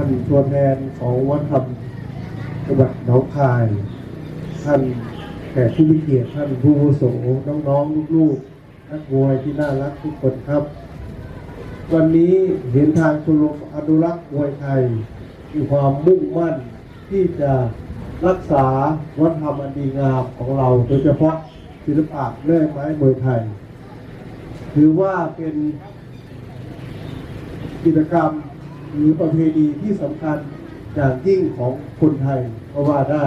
ท่านตัวแทนของวัฒนธรรมจังหวัดหนองคาย ท่านแขกผู้มีเกียรติท่านผู้วุโสน้องๆลูกๆนักมวยที่น่ารักทุกคนครับ วันนี้เห็นทางชมรมอนุรักษ์มวยไทย มีความมุ่งมั่นที่จะรักษาวัฒนธรรมอันดีงามของเราโดยเฉพาะศิลปะเลื่อยไม้มวยไทย ถือว่าเป็นกิจกรรม หรือประเพณีที่สำคัญอย่างยิ่งของคนไทยก็ว่าได้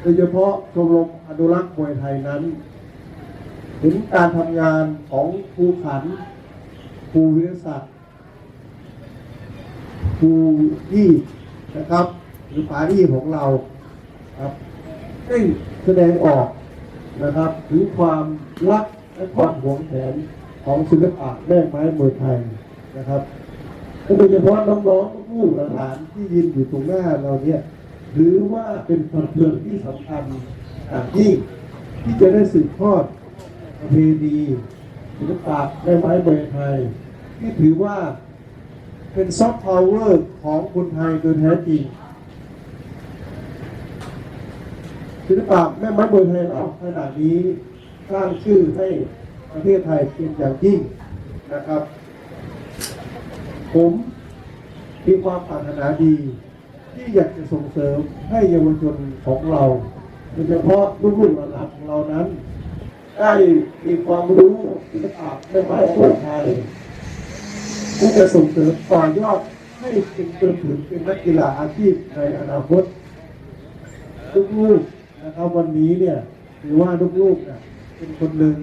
โดยเฉพาะชมรมอนุรักษ์มวยไทยนั้นเห็นการทำงานของครูขันครูวิทยาศาสตร์ครูที่นะครับ หรือปาที่ของเราครับได้แสดงออกนะครับ ถึงความรักและความหวงแหนของศิลปะแม่ไม้มวยไทยนะครับ โดยเฉพาะน้องๆผู้หลานที่ยืนอยู่ตรงหน้าเราเนี่ยถือว่าเป็นพลเรือนที่สำคัญอย่างยิ่งที่จะได้สืบทอดประเพณีศิลปะแม่ไม้มวยไทย ที่ถือว่าเป็นซอฟต์พาวเวอร์ของคนไทยโดยแท้จริงศิลปะแม่ไม้มวยไทยเราขนาดนี้สร้างชื่อให้ประเทศไทยเป็นอย่างยิ่งนะครับ ผมมีความปรารถนาดี ที่อยากจะส่งเสริมให้เยาวชนของเราโดยเฉพาะลูกๆหลานของเรานั้น ได้มีความรู้ศิลปะแม่ไม้มวยไทยที่จะส่งเสริมต่อยอดให้เป็นจนถึงเป็นนักกีฬาอาชีพในอนาคตลูกๆนะครับวันนี้เนี่ยถือว่าลูกๆเนี่ยเป็นคนหนึ่ง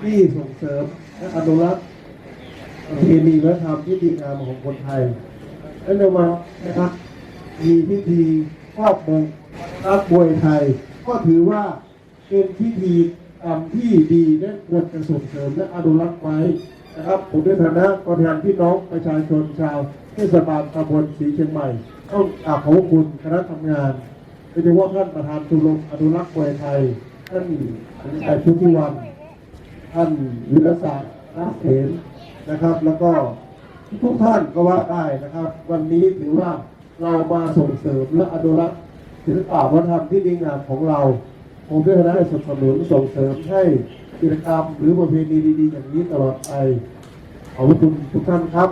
ที่ส่งเสริมและอนุรักษ์ ประเพณีวัฒนธรรมที่ดีงามของคนไทยและในวันนะครับมีพิธีครอบมงรักมวยไทย ก็ถือว่าเป็นพิธีกรรมที่ดีและควรจะส่งเสริมและอนุรักษ์ไว้นะครับผมในฐานะตัวแทนพี่น้องประชาชนชาวเทศบาลตำบลศรีเชียงใหม่ต้องกราบขอบคุณคณะทำงานโดยเฉพาะท่านประธานชมรมอนุรักษ์มวยไทย ท่านอนุชัยพุทธิวัน ท่านวิรศักดิ์รักเถน นะครับ แล้วก็ทุกท่านก็ว่าได้นะครับ วันนี้ถือว่าเรามาส่งเสริมและอนุรักษ์ศิลปะวัฒนธรรมที่ดีงามของเราผมด้วยคณะได้สนับสนุนส่งเสริมให้กิจกรรมหรือประเพณีดีๆ อย่างนี้ตลอดไปขอบคุณทุกท่านครับ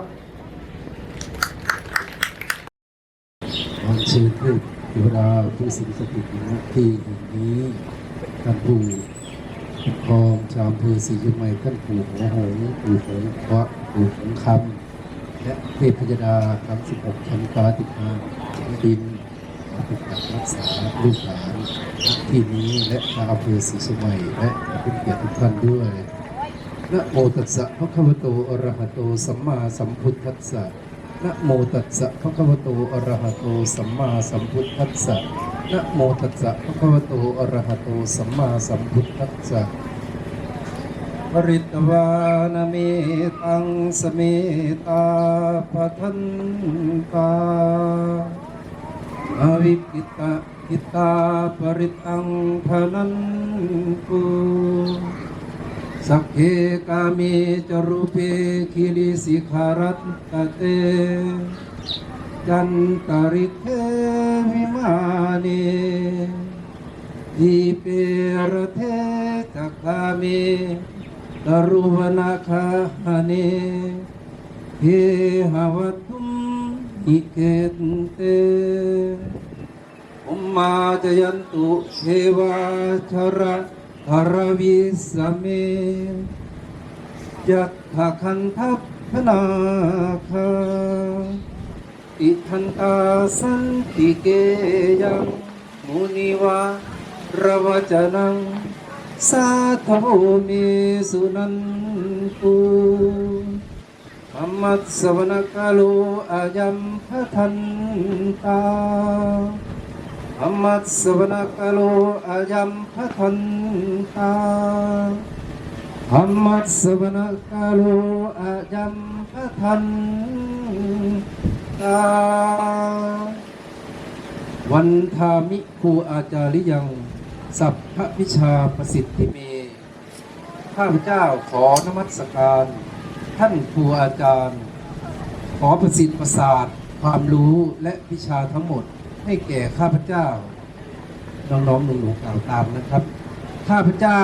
ขอเชิญเทพเทวดาผู้สิงสถิตณที่แห่งนี้ท่านผู้ ครองชาวอำเภอศรีเชียงใหม่ท่านปู่หัวหงส์ปู่หงส์พระปู่หงส์คำและเทพพยดาทั้ง16ชั้นฟ้าติดมาชั้นดินมาปกปักรักษาลูกหลานที่นี้และชาวอำเภอศรีเชียและผู้เกียรติทุกท่านด้วยนะโมตัสสะภะคะวะโตอรหะโตสัมมาสัมพุทธัสสะนะโมตัสสะภะคะวะโตอรหะโตสัมมาสัมพุทธัสสะ นะโมตัสสะภะคะวะโตอะระหะโตสัมมาสัมพุทธัสสะปริตวานาเมตังสเมตาปะทันตาอวิกิตะกิตาปริตังพนันตุสักเคกามิจรูปเปคิริสิขารัตเต จันตริเทวิมาเนทีเปรเทจักามิตรุวนาคาหาเนเฮหวัตุมอิเกตเตอุมมาจยันตุเทวาชระธารวิสเมยัตถคันทัพพนาคา อิทันตาสันติเกยังมุนิวาระวจนัง สาธโวเมสุนันตุธรรมัสสวนกาโลอายัมพะทันตาธรรมัสสวนกาโลอายัมพะทันตาธรรมัสสวนกาโลอายัมพะทัน ตา วันทามิครูอาจาริยัง สัพพวิชาประสิทธิเม ข้าพเจ้าขอนมัสการ ท่านครูอาจารย์ ขอประสิทธิประสาทความรู้และวิชาทั้งหมดให้แก่ข้าพเจ้า น้องๆหนูๆกล่าวตามนะครับ ข้าพเจ้า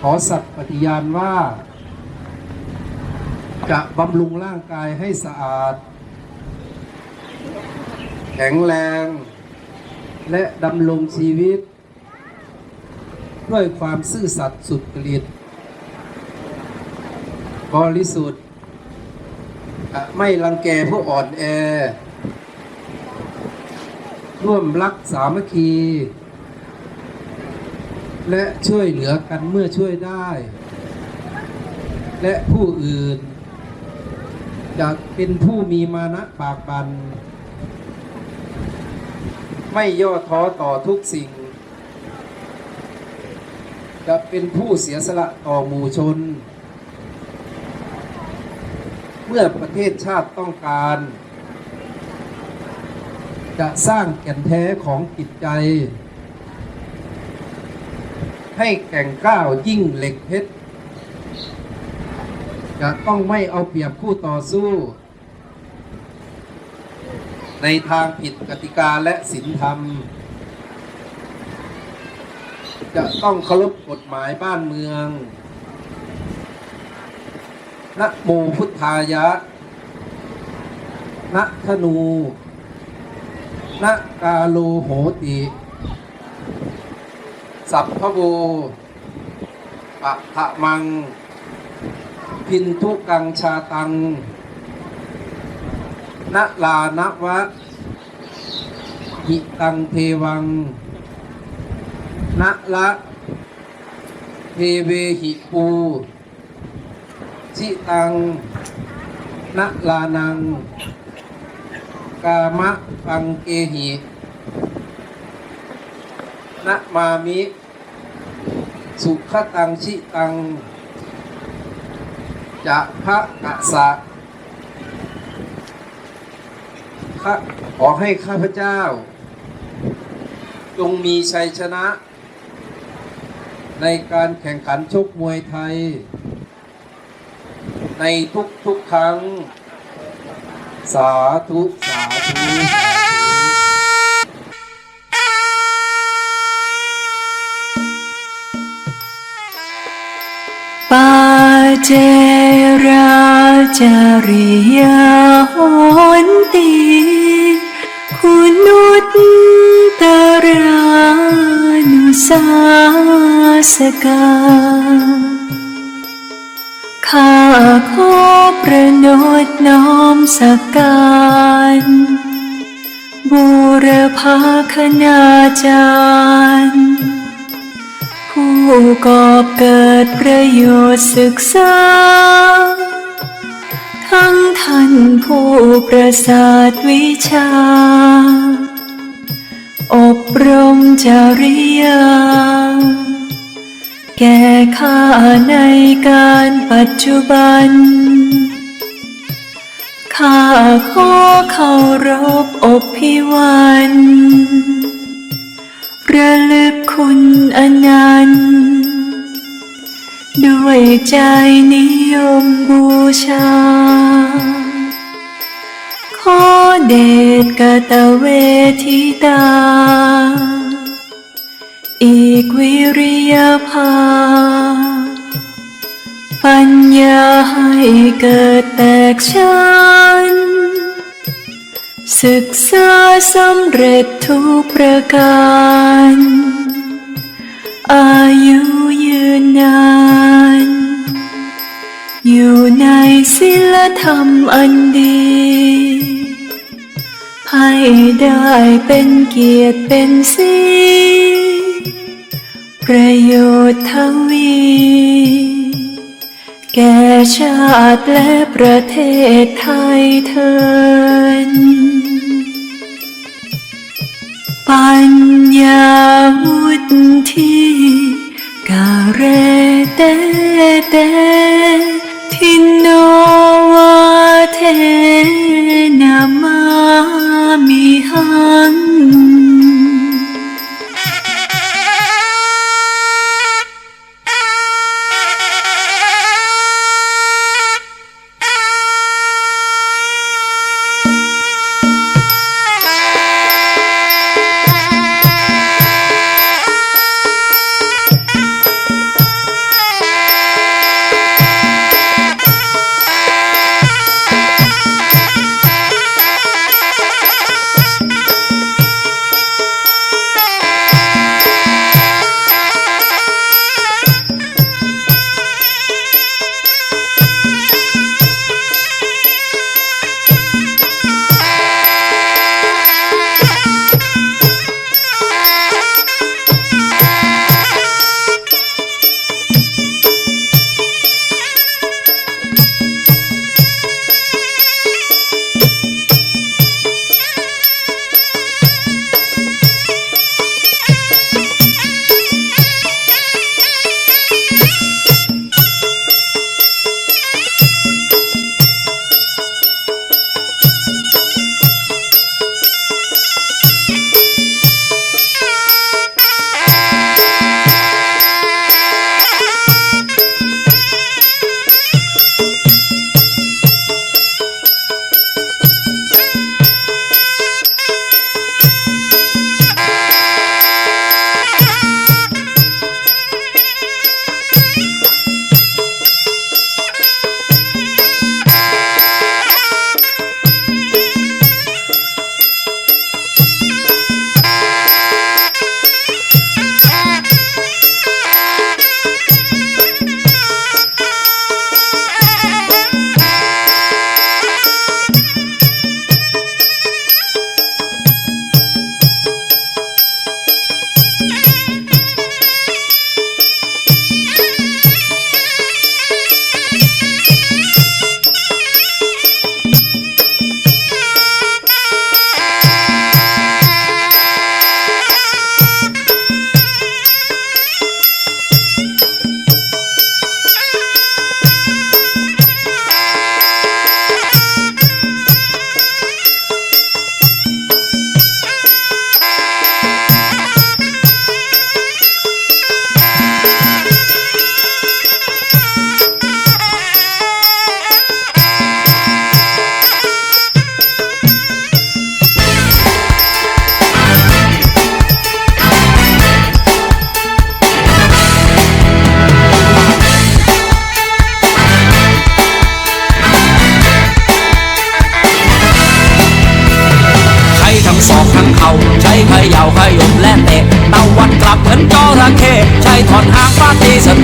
ขอสัตย์ปฏิญาณว่า จะบำรุงร่างกายให้สะอาด แข็งแรง และดำรงชีวิต ด้วยความซื่อสัตย์สุจริตบริสุทธิ์ไม่รังแกผู้อ่อนแอ ร่วมรักสามัคคี และช่วยเหลือกันเมื่อช่วยได้ และผู้อื่น จะเป็นผู้มีมานะปากบัน ไม่ย่อท้อต่อทุกสิ่ง จะเป็นผู้เสียสละต่อหมู่ชน เมื่อประเทศชาติต้องการ จะสร้างแก่นแท้ของจิตใจ ให้แก่งก้าวยิ่งเหล็กเพชร จะต้องไม่เอาเปรียบคู่ต่อสู้ ในทางผิดกติกาและศีลธรรม จะต้องเคารพกฎหมายบ้านเมืองนะโมพุทธายะนะธนูนะกาโลโหติ สัพพะโวปะทะมัง พินทุกังชาตังนะลานะวะหิตังเทวังนะละเทเวหิปูชิตังนะลานัง กามะปังเกหินะมามิ สุขตังชิตัง จะพระกษะข้าขอให้ข้าพเจ้า จงมีชัยชนะ ในการแข่งขันชกมวยไทย ในทุกทุกๆครั้ง สาธุสาธุปา เจราจริยาหนติคุณุตตรานุสาสกาข้าขอประนดน้อมสักการบูรพาคณาจาร กอบเกิดประโยชน์ศึกษา ทั้งท่านผู้ประสาทวิชา อบรมจริยา แก่ข้าในการปัจจุบัน ข้าขอเคารพอบพิวันระลึก คุณอนันต์ ด้วยใจนิยมบูชา ขอเดชกตเวทิตา อีกวิริยภา ปัญญาให้เกิดแตกชันศึกษาสำเร็จทุกประการ อายุยืนนาน อยู่ในศีลธรรมอันดีให้ได้เป็นเกียรติเป็นสีประโยชน์ทวี แก่ชาติและประเทศไทยเทิน ปัญญาวุฒิกาเรเตเตทินโนวาเทนามามิหัง ข่าใช้เขย่าขยมและเตะตะวัดกลับเหมือนจระเข้ใช้ถอนหางฟาดตีศัต